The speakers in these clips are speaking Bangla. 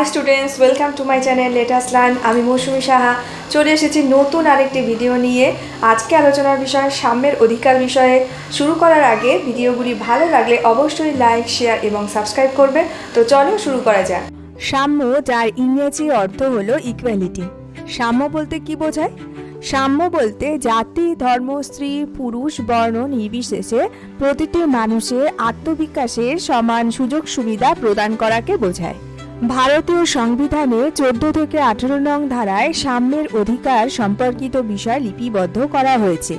Hi students welcome to my channel let's learn আমি মৌসুমি সাহা। চলে এসেছি নতুন আরেকটি ভিডিও নিয়ে। আজকে আলোচনার বিষয় সাম্যের অধিকার বিষয়ে। শুরু করার আগে ভিডিওগুলি ভালো লাগলে অবশ্যই লাইক শেয়ার এবং সাবস্ক্রাইব করবে তো চলো শুরু করা যাক। সাম্য, যার ইংরেজি অর্থ হলো ইকুয়ালিটি সাম্য বলতে কি বোঝায়? সাম্য বলতে জাতি, ধর্ম, স্ত্রী, পুরুষ, বর্ণ, নির্বিশেষে প্রতিটি মানুষের আত্মবিকাশের সমান সুযোগ সুবিধা প্রদান করাকে বোঝায়। ভারতীয় সংবিধানে চোদ্দ থেকে আঠেরো নং ধারায় সাম্যের অধিকার সম্পর্কিত বিষয় লিপিবদ্ধ করা হয়েছে।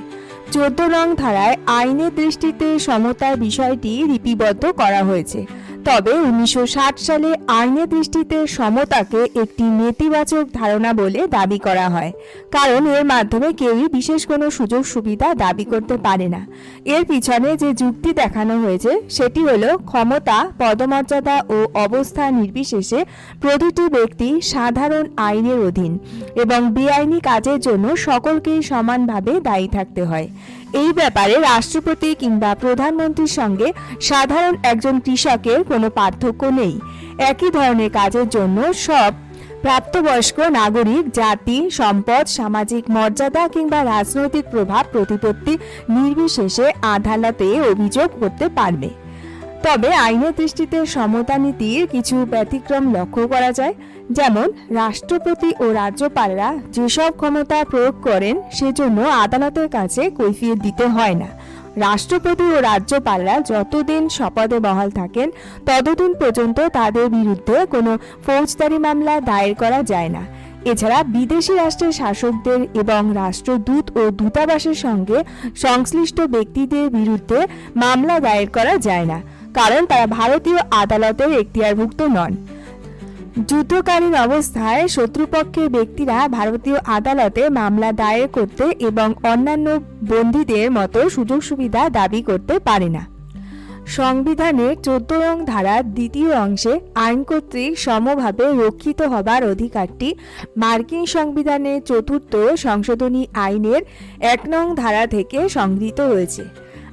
চোদ্দ নং ধারায় আইনের দৃষ্টিতে সমতার বিষয়টি লিপিবদ্ধ করা হয়েছে। তবে উনিশশো ষাট সালে আইনের দৃষ্টিতে সমতাকে একটি নেতিবাচক ধারণা বলে দাবি করা হয়। কারণ এর মাধ্যমে কেউই বিশেষ কোনো সুযোগ সুবিধা দাবি করতে পারে না। এর পিছনে যে যুক্তি দেখানো হয়েছে, সেটি হলো ক্ষমতা, পদমর্যাদা ও অবস্থা নির্বিশেষে প্রতিটি ব্যক্তি সাধারণ আইনের অধীন এবং বেআইনি কাজের জন্য সকলকেই সমানভাবে দায়ী থাকতে হয়। এই ব্যাপারে রাষ্ট্রপতি কিংবা প্রধানমন্ত্রীর সঙ্গে সাধারণ একজন কৃষকের কোনো পার্থক্য নেই। একই ধরনের কাজের জন্য সব প্রাপ্তবয়স্ক নাগরিক, জাতি, সম্পদ, সামাজিক মর্যাদা কিংবা রাজনৈতিক প্রভাব প্রতিপত্তি নির্বিশেষে আদালতে অভিযোগ করতে পারবে। তবে আইনের দৃষ্টিতে সমতা নীতির কিছু ব্যতিক্রম লক্ষ্য করা যায়। যেমন, রাষ্ট্রপতি ও রাজ্যপালরা যেসব ক্ষমতা প্রয়োগ করেন, সেজন্য আদালতের কাছে কৈফিয়ত দিতে হয় না। রাষ্ট্রপতি ও রাজ্যপালরা যতদিন শপথে বহাল থাকেন, ততদিন পর্যন্ত তাদের বিরুদ্ধে কোনো ফৌজদারি মামলা দায়ের করা যায় না। এছাড়া বিদেশি রাষ্ট্রের শাসকদের এবং রাষ্ট্রদূত ও দূতাবাসের সঙ্গে সংশ্লিষ্ট ব্যক্তিদের বিরুদ্ধে মামলা দায়ের করা যায় না। কারণ তারা ভারতীয় আদালতের এখতিয়ারভুক্ত নন। যুদ্ধকালীন অবস্থায় শত্রুপক্ষের ব্যক্তিরা ভারতীয় আদালতে মামলা দায়ের করতে এবং অন্যান্য বন্দীদের মতো সুযোগ সুবিধা দাবি করতে পারে না। সংবিধানের চোদ্দ নং ধারার দ্বিতীয় অংশে আইন কর্তৃক সমভাবে রক্ষিত হবার অধিকারটি মার্কিন সংবিধানের চতুর্থ সংশোধনী আইনের এক নং ধারা থেকে সংগৃহীত হয়েছে।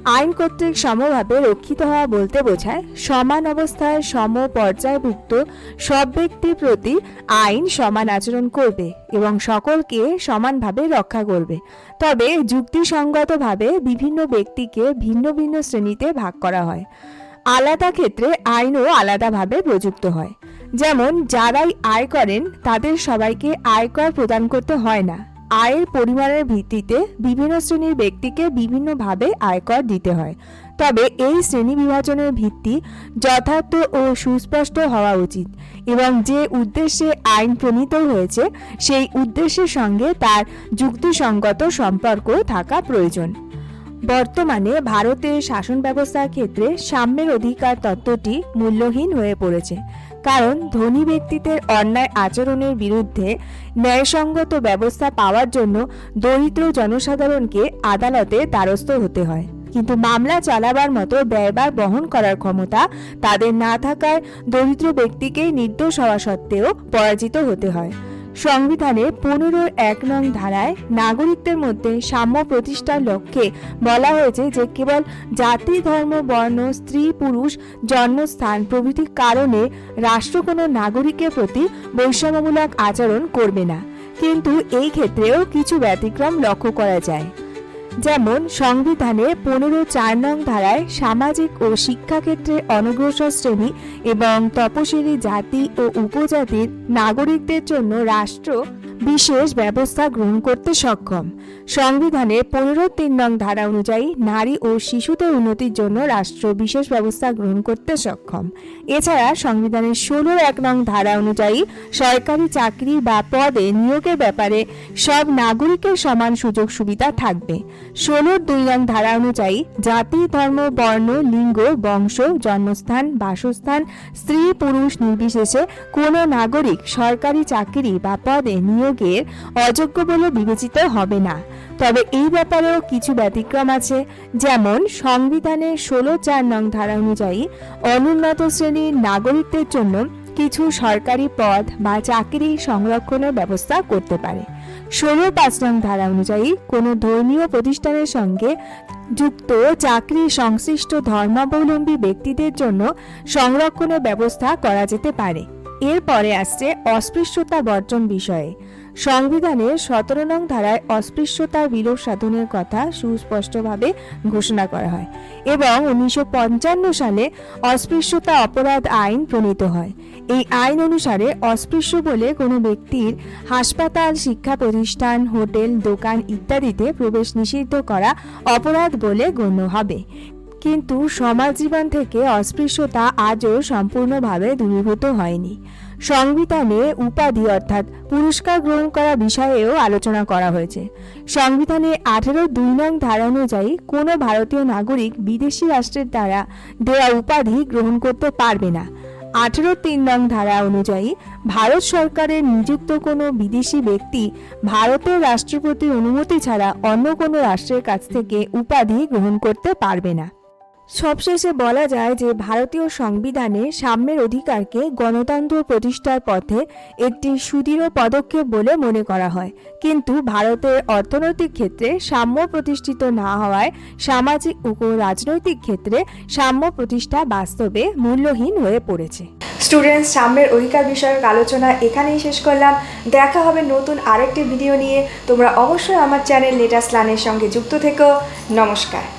আইন কর্তৃক সমভাবে রক্ষিত হওয়া বলতে বোঝায়, সমান অবস্থায় সম পর্যায়ভুক্ত সব ব্যক্তির প্রতি আইন সমান আচরণ করবে এবং সকলকে সমানভাবে রক্ষা করবে। তবে যুক্তিসঙ্গতভাবে বিভিন্ন ব্যক্তিকে ভিন্ন ভিন্ন শ্রেণীতে ভাগ করা হয়। আলাদা ক্ষেত্রে আইনও আলাদাভাবে প্রযুক্ত হয়। যেমন, যারাই আয় করেন, তাদের সবাইকে আয়কর প্রদান করতে হয় না। আয়ের পরিমাণের ভিত্তিতে বিভিন্ন শ্রেণির ব্যক্তিকে বিভিন্নভাবে আয়কর দিতে হয়। তবে এই শ্রেণি বিভাজনের ভিত্তি যথার্থ ও সুস্পষ্ট হওয়া উচিত এবং যে উদ্দেশ্যে আইন প্রণীত হয়েছে, সেই উদ্দেশ্যের সঙ্গে তার যুক্তিসঙ্গত সম্পর্ক থাকা প্রয়োজন। বর্তমানে ভারতের শাসন ব্যবস্থার ক্ষেত্রে সাম্যের অধিকার তত্ত্বটি মূল্যহীন হয়ে পড়েছে। কারণ ধনী ব্যক্তিদের অন্যায় আচরণের বিরুদ্ধে ন্যায়সঙ্গত ব্যবস্থা পাওয়ার জন্য দরিদ্র জনসাধারণকে আদালতে দ্বারস্থ হতে হয়। কিন্তু মামলা চালাবার মতো ব্যয়বার বহন করার ক্ষমতা তাদের না থাকায় দরিদ্র ব্যক্তিকে নির্দোষ হওয়া সত্ত্বেও পরাজিত হতে হয়। সংবিধানে পনেরো এক নং ধারায় নাগরিকদের মধ্যে সাম্য প্রতিষ্ঠার লক্ষ্যে বলা হয়েছে যে কেবল জাতি, ধর্ম, বর্ণ, স্ত্রী, পুরুষ, জন্মস্থান প্রভৃতি কারণে রাষ্ট্র কোনো নাগরিকের প্রতি বৈষম্যমূলক আচরণ করবে না। কিন্তু এই ক্ষেত্রেও কিছু ব্যতিক্রম লক্ষ্য করা যায়। যেমন সংবিধানে পনেরো চার নং ধারায় সামাজিক ও শিক্ষাক্ষেত্রে অনগ্রসর শ্রেণি এবং তপশিলি জাতি ও উপজাতির নাগরিকদের জন্য রাষ্ট্র বিশেষ ব্যবস্থা গ্রহণ করতে সক্ষম। সংবিধানে পনেরো তিন নং ধারা অনুযায়ী নারী ও শিশুদের উন্নতির জন্য রাষ্ট্র বিশেষ ব্যবস্থা গ্রহণ করতে সক্ষম। এছাড়া সংবিধানের ষোলো এক নং ধারা অনুযায়ী সরকারি চাকরি বা পদে নিয়োগের ব্যাপারে সব নাগরিকের সমান সুযোগ সুবিধা থাকবে। ষোলোর দুই নং ধারা অনুযায়ী জাতি, ধর্ম, বর্ণ, লিঙ্গ, বংশ, জন্মস্থান, বাসস্থান, স্ত্রী, পুরুষ নির্বিশেষে কোনো নাগরিক সরকারি চাকরি বা পদে নিয়োগের অযোগ্য বলে বিবেচিত হবে না। তবে এই ব্যাপারেও কিছু ব্যতিক্রম আছে, যেমন সংবিধানের ষোলো চার নং ধারা অনুযায়ী অনুন্নত শ্রেণির নাগরিকদের জন্য কিছু সরকারি পদ বা চাকরি সংরক্ষণের ব্যবস্থা করতে পারে। ষোলো পাঁচ নং ধারা অনুযায়ী কোনো ধর্মীয় প্রতিষ্ঠানের সঙ্গে যুক্ত চাকরি সংশ্লিষ্ট ধর্মাবলম্বী ব্যক্তিদের জন্য সংরক্ষণের ব্যবস্থা করা যেতে পারে। এরপরে আসছে অস্পৃশ্যতা বর্জন বিষয়ে। সংবিধানের সতেরো নং ধারায় অস্পৃশ্যতার বিলোপ সাধনের কথা সুস্পষ্টভাবে ঘোষণা করা হয় এবং উনিশশো পঞ্চান্ন সালে অস্পৃশ্যতা অপরাধ আইন প্রণীত হয়। এই আইন অনুসারে অস্পৃশ্য বলে কোনো ব্যক্তির হাসপাতাল, শিক্ষা প্রতিষ্ঠান, হোটেল, দোকান ইত্যাদিতে প্রবেশ নিষিদ্ধ করা অপরাধ বলে গণ্য হবে। কিন্তু সমাজ জীবন থেকে অস্পৃশ্যতা আজও সম্পূর্ণভাবে দূরীভূত হয়নি। সংবিধানে উপাধি অর্থাৎ পুরস্কার গ্রহণ করা বিষয়েও আলোচনা করা হয়েছে। সংবিধানে আঠেরো দুই নং ধারা অনুযায়ী কোনো ভারতীয় নাগরিক বিদেশি রাষ্ট্রের দ্বারা দেওয়া উপাধি গ্রহণ করতে পারবে না। আঠেরো তিন নং ধারা অনুযায়ী ভারত সরকারের নিযুক্ত কোনো বিদেশি ব্যক্তি ভারতের রাষ্ট্রপতির অনুমতি ছাড়া অন্য কোনো রাষ্ট্রের কাছ থেকে উপাধি গ্রহণ করতে পারবে না। সবশেষে বলা যায় যে ভারতীয় সংবিধানে সাম্যের অধিকারকে গণতন্ত্র প্রতিষ্ঠার পথে একটি সুদৃঢ় পদক্ষেপ বলে মনে করা হয়। কিন্তু ভারতের অর্থনৈতিক ক্ষেত্রে সাম্য প্রতিষ্ঠিত না হওয়ায় সামাজিক ও রাজনৈতিক ক্ষেত্রে সাম্য প্রতিষ্ঠা বাস্তবে মূল্যহীন হয়ে পড়েছে। স্টুডেন্টস, সাম্যের অধিকার বিষয়ক আলোচনা এখানেই শেষ করলাম। দেখা হবে নতুন আরেকটি ভিডিও নিয়ে। তোমরা অবশ্যই আমার চ্যানেল লেটাস্ট লানের সঙ্গে যুক্ত থেকো। নমস্কার।